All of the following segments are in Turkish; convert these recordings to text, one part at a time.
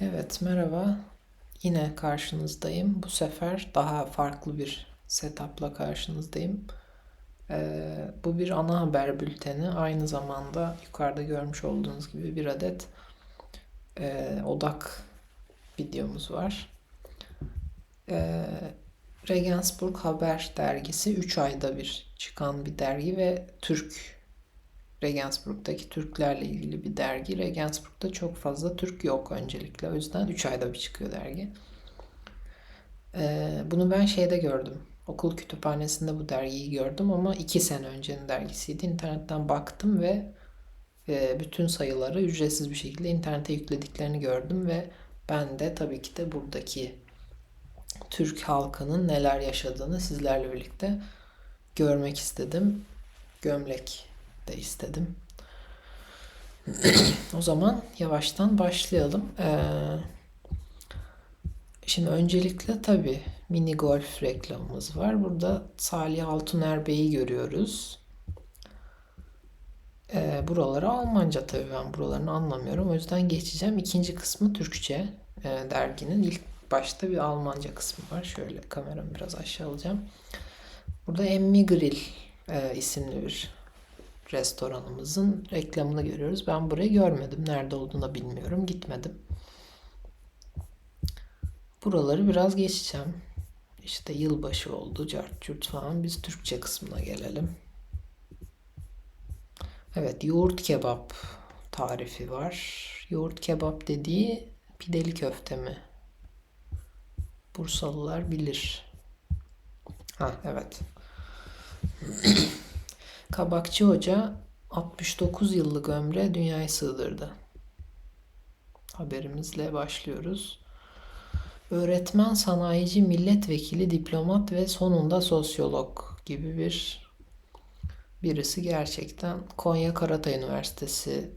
Evet, merhaba. Yine karşınızdayım. Bu sefer daha farklı bir setup'la karşınızdayım. Ee, bu bir ana haber bülteni. Aynı zamanda yukarıda görmüş olduğunuz gibi bir adet e, odak videomuz var. Ee, Regensburg Haber dergisi 3 ayda bir çıkan bir dergi ve Türk Regensburg'daki Türklerle ilgili bir dergi. Regensburg'da çok fazla Türk yok öncelikle. O yüzden 3 ayda bir çıkıyor dergi. Ee, bunu ben şeyde gördüm. Okul kütüphanesinde bu dergiyi gördüm ama 2 sene öncenin dergisiydi. İnternetten baktım ve e, bütün sayıları ücretsiz bir şekilde internete yüklediklerini gördüm ve ben de tabii ki de buradaki Türk halkının neler yaşadığını sizlerle birlikte görmek istedim. Gömlek de istedim. O zaman yavaştan başlayalım. Ee, şimdi öncelikle tabii mini golf reklamımız var. Burada Salih Altuner Bey'i görüyoruz. Ee, buraları Almanca tabii ben buralarını anlamıyorum. O yüzden geçeceğim. İkinci kısmı Türkçe e, derginin. ilk başta bir Almanca kısmı var. Şöyle kameramı biraz aşağı alacağım. Burada Emmi Grill e, isimli bir restoranımızın reklamını görüyoruz. Ben burayı görmedim. Nerede olduğunu da bilmiyorum. Gitmedim. Buraları biraz geçeceğim. İşte yılbaşı oldu, cart curt falan. Biz Türkçe kısmına gelelim. Evet, yoğurt kebap tarifi var. Yoğurt kebap dediği pideli köfte mi? Bursalılar bilir. Ha evet. Kabakçı Hoca 69 yıllık ömre dünyayı sığdırdı. Haberimizle başlıyoruz. Öğretmen, sanayici, milletvekili, diplomat ve sonunda sosyolog gibi bir birisi gerçekten Konya Karatay Üniversitesi'den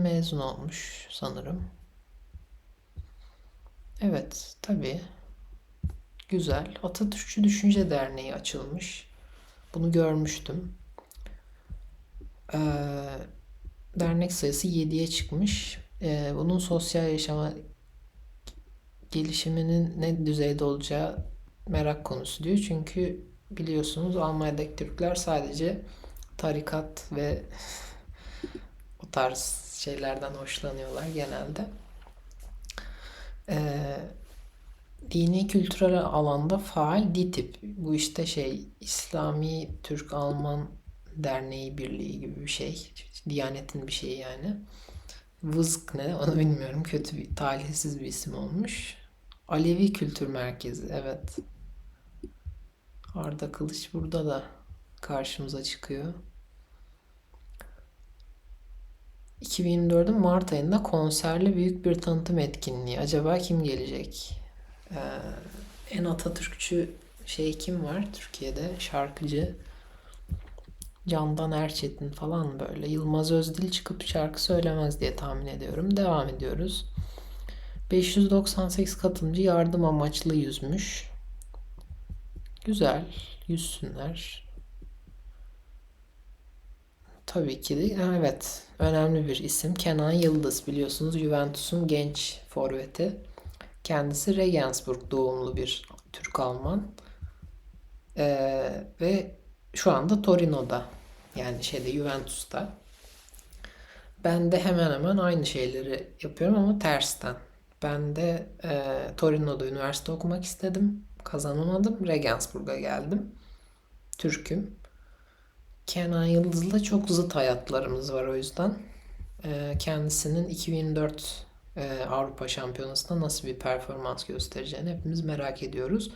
mezun olmuş sanırım. Evet, tabii Güzel. Atatürkçü Düşünce Derneği açılmış. Bunu görmüştüm. Ee, dernek sayısı 7'ye çıkmış. Ee, bunun sosyal yaşama gelişiminin ne düzeyde olacağı merak konusu diyor. Çünkü biliyorsunuz Almanya'daki Türkler sadece tarikat ve o tarz şeylerden hoşlanıyorlar genelde. Ee, dini kültürel alanda faal DİTİB. Bu işte şey İslami Türk Alman Derneği Birliği gibi bir şey. Diyanetin bir şeyi yani. Vızk ne onu bilmiyorum. Kötü bir talihsiz bir isim olmuş. Alevi Kültür Merkezi evet. Arda Kılıç burada da karşımıza çıkıyor. 2024'ün Mart ayında konserli büyük bir tanıtım etkinliği. Acaba kim gelecek? Ee, en Atatürkçü şey kim var Türkiye'de? Şarkıcı Candan Erçetin falan böyle. Yılmaz Özdil çıkıp şarkı söylemez diye tahmin ediyorum. Devam ediyoruz. 598 katılımcı yardım amaçlı yüzmüş. Güzel. Yüzsünler. Tabii ki de evet önemli bir isim. Kenan Yıldız biliyorsunuz Juventus'un genç forveti. Kendisi Regensburg doğumlu bir Türk-Alman. Ee, ve şu anda Torino'da. Yani şeyde Juventus'ta. Ben de hemen hemen aynı şeyleri yapıyorum ama tersten. Ben de e, Torino'da üniversite okumak istedim. Kazanamadım. Regensburg'a geldim. Türk'üm. Kenan Yıldız'la çok zıt hayatlarımız var o yüzden. E, kendisinin 2004 e, Avrupa Şampiyonası'nda nasıl bir performans göstereceğini hepimiz merak ediyoruz.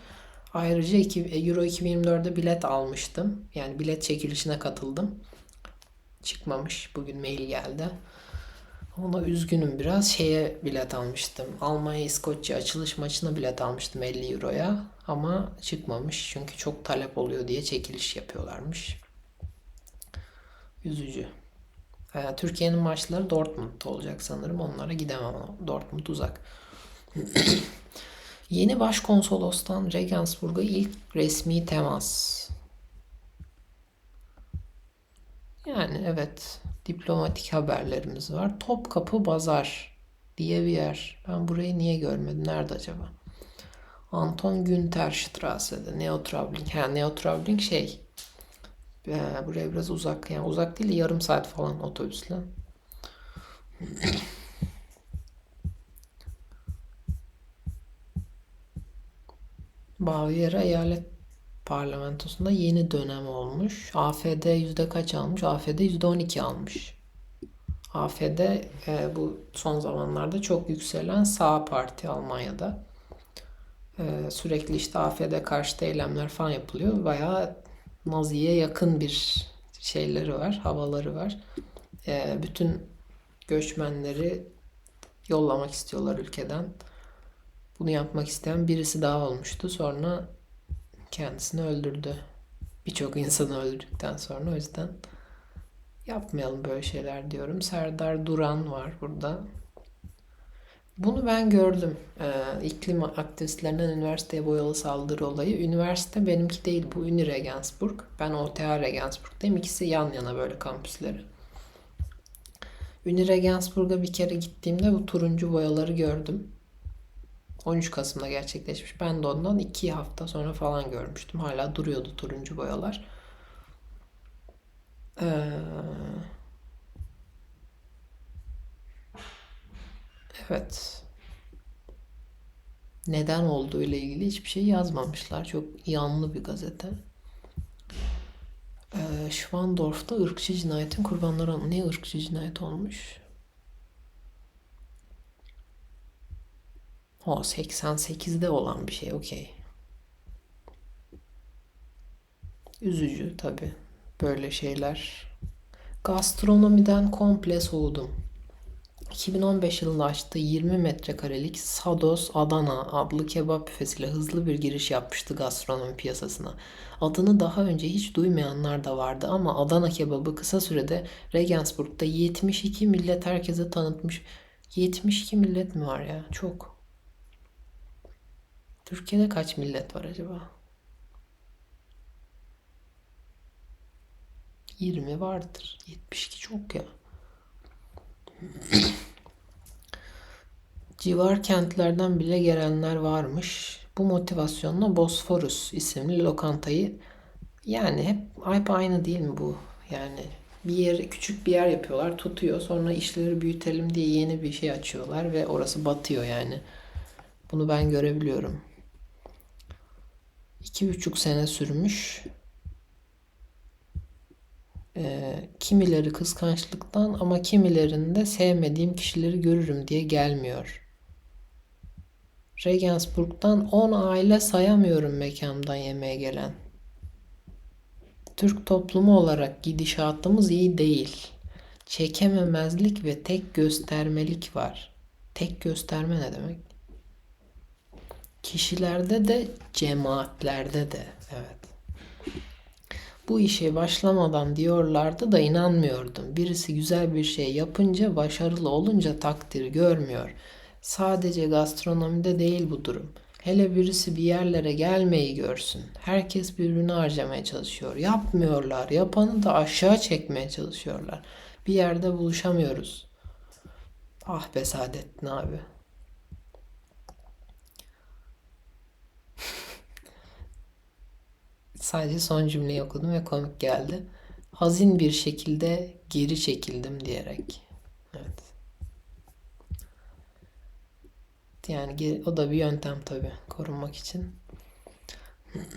Ayrıca Euro 2024'de bilet almıştım. Yani bilet çekilişine katıldım. Çıkmamış. Bugün mail geldi. Ona üzgünüm biraz. Şeye bilet almıştım. Almanya-İskoçya açılış maçına bilet almıştım 50 Euro'ya. Ama çıkmamış. Çünkü çok talep oluyor diye çekiliş yapıyorlarmış. Üzücü. E, Türkiye'nin maçları Dortmund'da olacak sanırım. Onlara gidemem. Dortmund uzak. Yeni başkonsolostan Regensburg'a ilk resmi temas. Yani evet diplomatik haberlerimiz var. Topkapı Bazar diye bir yer. Ben burayı niye görmedim? Nerede acaba? Anton Günter Strasse'de. Neotraveling. Ha Neotraveling şey. Ee, buraya biraz uzak. Yani uzak değil de yarım saat falan otobüsle. Bavyera eyalet parlamentosunda yeni dönem olmuş. AFD yüzde kaç almış? AFD yüzde 12 almış. AFD e, bu son zamanlarda çok yükselen sağ parti Almanya'da. E, sürekli işte AFD karşıtı eylemler falan yapılıyor. Bayağı Nazi'ye yakın bir şeyleri var, havaları var. E, bütün göçmenleri yollamak istiyorlar ülkeden. Bunu yapmak isteyen birisi daha olmuştu. Sonra kendisini öldürdü. Birçok insanı öldürdükten sonra o yüzden yapmayalım böyle şeyler diyorum. Serdar Duran var burada. Bunu ben gördüm. Ee, iklim aktivistlerinden üniversiteye boyalı saldırı olayı. Üniversite benimki değil bu Uni Regensburg. Ben OTH Regensburg'dayım. İkisi yan yana böyle kampüsleri. Uni Regensburg'a bir kere gittiğimde bu turuncu boyaları gördüm. 13 Kasım'da gerçekleşmiş. Ben de ondan 2 hafta sonra falan görmüştüm. Hala duruyordu turuncu boyalar. Ee, evet. Neden olduğu ile ilgili hiçbir şey yazmamışlar. Çok yanlı bir gazete. Ee, Schwandorf'ta ırkçı cinayetin kurbanları ne ırkçı cinayet olmuş? O 88'de olan bir şey okey. Üzücü tabi böyle şeyler. Gastronomiden komple soğudum. 2015 yılında açtığı 20 metrekarelik Sados Adana adlı kebap büfesiyle hızlı bir giriş yapmıştı gastronomi piyasasına. Adını daha önce hiç duymayanlar da vardı ama Adana kebabı kısa sürede Regensburg'da 72 millet herkese tanıtmış. 72 millet mi var ya? Çok. Türkiye'de kaç millet var acaba? 20 vardır. 72 çok ya. Civar kentlerden bile gelenler varmış. Bu motivasyonla Bosforus isimli lokantayı yani hep hep aynı değil mi bu? Yani bir yer küçük bir yer yapıyorlar, tutuyor. Sonra işleri büyütelim diye yeni bir şey açıyorlar ve orası batıyor yani. Bunu ben görebiliyorum iki buçuk sene sürmüş. Ee, kimileri kıskançlıktan ama kimilerinde sevmediğim kişileri görürüm diye gelmiyor. Regensburg'dan 10 aile sayamıyorum mekandan yemeğe gelen. Türk toplumu olarak gidişatımız iyi değil. Çekememezlik ve tek göstermelik var. Tek gösterme ne demek? Kişilerde de cemaatlerde de evet. Bu işe başlamadan diyorlardı da inanmıyordum. Birisi güzel bir şey yapınca, başarılı olunca takdir görmüyor. Sadece gastronomide değil bu durum. Hele birisi bir yerlere gelmeyi görsün. Herkes birbirini harcamaya çalışıyor. Yapmıyorlar. Yapanı da aşağı çekmeye çalışıyorlar. Bir yerde buluşamıyoruz. Ah be Saadettin abi. Sadece son cümleyi okudum ve komik geldi. Hazin bir şekilde geri çekildim diyerek. Evet. Yani o da bir yöntem tabi korunmak için.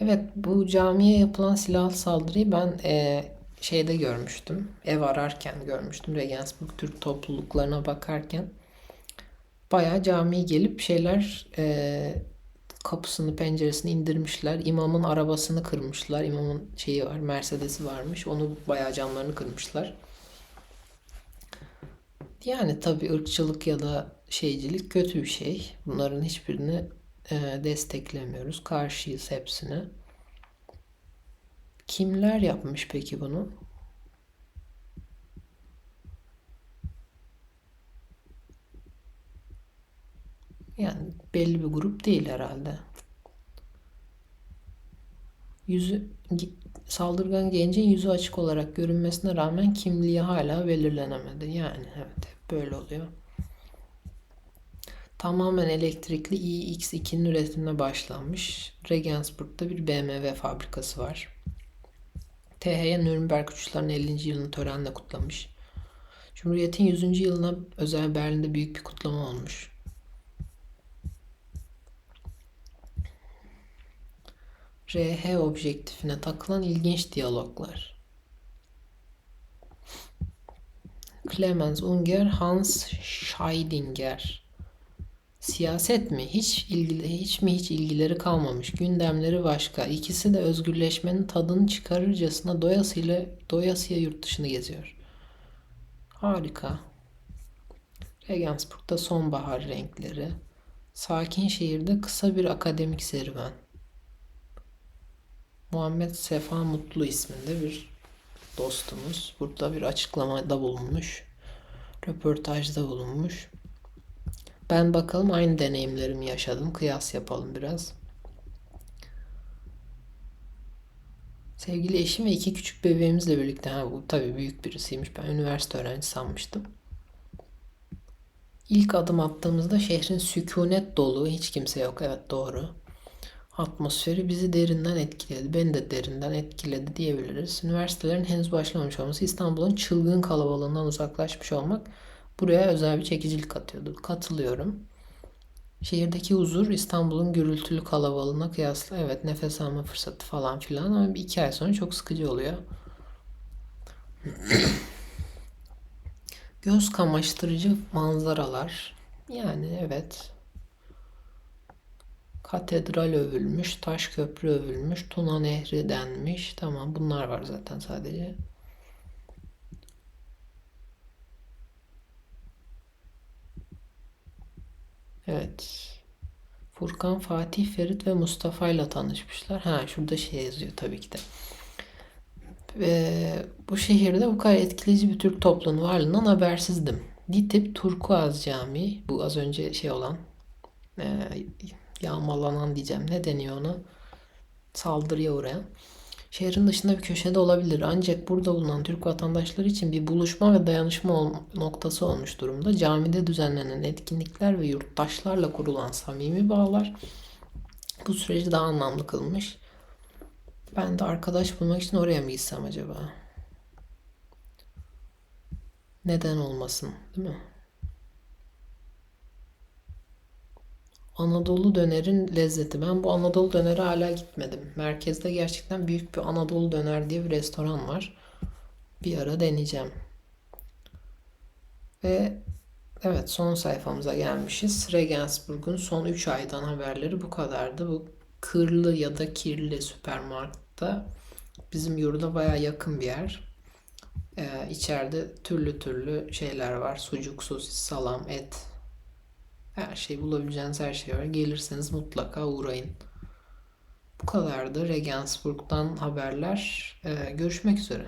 evet bu camiye yapılan silahlı saldırıyı ben e, şeyde görmüştüm. Ev ararken görmüştüm. Regensburg Türk topluluklarına bakarken. Bayağı camiye gelip şeyler e, kapısını penceresini indirmişler. İmamın arabasını kırmışlar. İmamın şeyi var Mercedes'i varmış. Onu bayağı camlarını kırmışlar. Yani tabii ırkçılık ya da şeycilik kötü bir şey. Bunların hiçbirini e, desteklemiyoruz. Karşıyız hepsine. Kimler yapmış peki bunu? Yani belli bir grup değil herhalde. Yüzü saldırgan gencin yüzü açık olarak görünmesine rağmen kimliği hala belirlenemedi. Yani evet böyle oluyor. Tamamen elektrikli iX2'nin üretimine başlanmış. Regensburg'da bir BMW fabrikası var. THY Nürnberg uçuşlarının 50. yılını törenle kutlamış. Cumhuriyet'in 100. yılına özel Berlin'de büyük bir kutlama olmuş. RH objektifine takılan ilginç diyaloglar. Clemens Unger, Hans Scheidinger. Siyaset mi? Hiç ilgili, hiç mi hiç ilgileri kalmamış. Gündemleri başka. İkisi de özgürleşmenin tadını çıkarırcasına doyasıyla doyasıya yurt dışını geziyor. Harika. Regensburg'da sonbahar renkleri. Sakin şehirde kısa bir akademik serüven. Muhammed Sefa Mutlu isminde bir dostumuz. Burada bir açıklamada bulunmuş. Röportajda bulunmuş. Ben bakalım aynı deneyimlerimi yaşadım. Kıyas yapalım biraz. Sevgili eşim ve iki küçük bebeğimizle birlikte. Ha, bu tabii büyük birisiymiş. Ben üniversite öğrencisi sanmıştım. İlk adım attığımızda şehrin sükunet dolu, hiç kimse yok. Evet doğru. Atmosferi bizi derinden etkiledi. Beni de derinden etkiledi diyebiliriz. Üniversitelerin henüz başlamamış olması, İstanbul'un çılgın kalabalığından uzaklaşmış olmak buraya özel bir çekicilik katıyordu. Katılıyorum. Şehirdeki huzur İstanbul'un gürültülü kalabalığına kıyasla evet nefes alma fırsatı falan filan ama bir iki ay sonra çok sıkıcı oluyor. Göz kamaştırıcı manzaralar. Yani evet. Katedral övülmüş, taş köprü övülmüş, Tuna Nehri denmiş. Tamam bunlar var zaten sadece. Evet. Furkan, Fatih, Ferit ve Mustafa ile tanışmışlar. Ha şurada şey yazıyor tabii ki de. Ve bu şehirde bu kadar etkileyici bir Türk topluluğunun varlığından habersizdim. Ditip Turkuaz Camii, bu az önce şey olan, e, yağmalanan diyeceğim. Ne deniyor ona? Saldırıya uğrayan. Şehrin dışında bir köşede olabilir. Ancak burada bulunan Türk vatandaşları için bir buluşma ve dayanışma noktası olmuş durumda. Camide düzenlenen etkinlikler ve yurttaşlarla kurulan samimi bağlar bu süreci daha anlamlı kılmış. Ben de arkadaş bulmak için oraya mı gitsem acaba? Neden olmasın, değil mi? Anadolu dönerin lezzeti. Ben bu Anadolu döneri hala gitmedim. Merkezde gerçekten büyük bir Anadolu döner diye bir restoran var. Bir ara deneyeceğim. Ve evet son sayfamıza gelmişiz. Regensburg'un son 3 aydan haberleri bu kadardı. Bu Kırlı ya da Kirli süpermarkette bizim yurda baya yakın bir yer. Ee, içeride türlü türlü şeyler var. Sucuk, sosis, salam, et. Her şey bulabileceğiniz her şey var. Gelirseniz mutlaka uğrayın. Bu kadardı Regensburg'dan haberler. Ee, görüşmek üzere.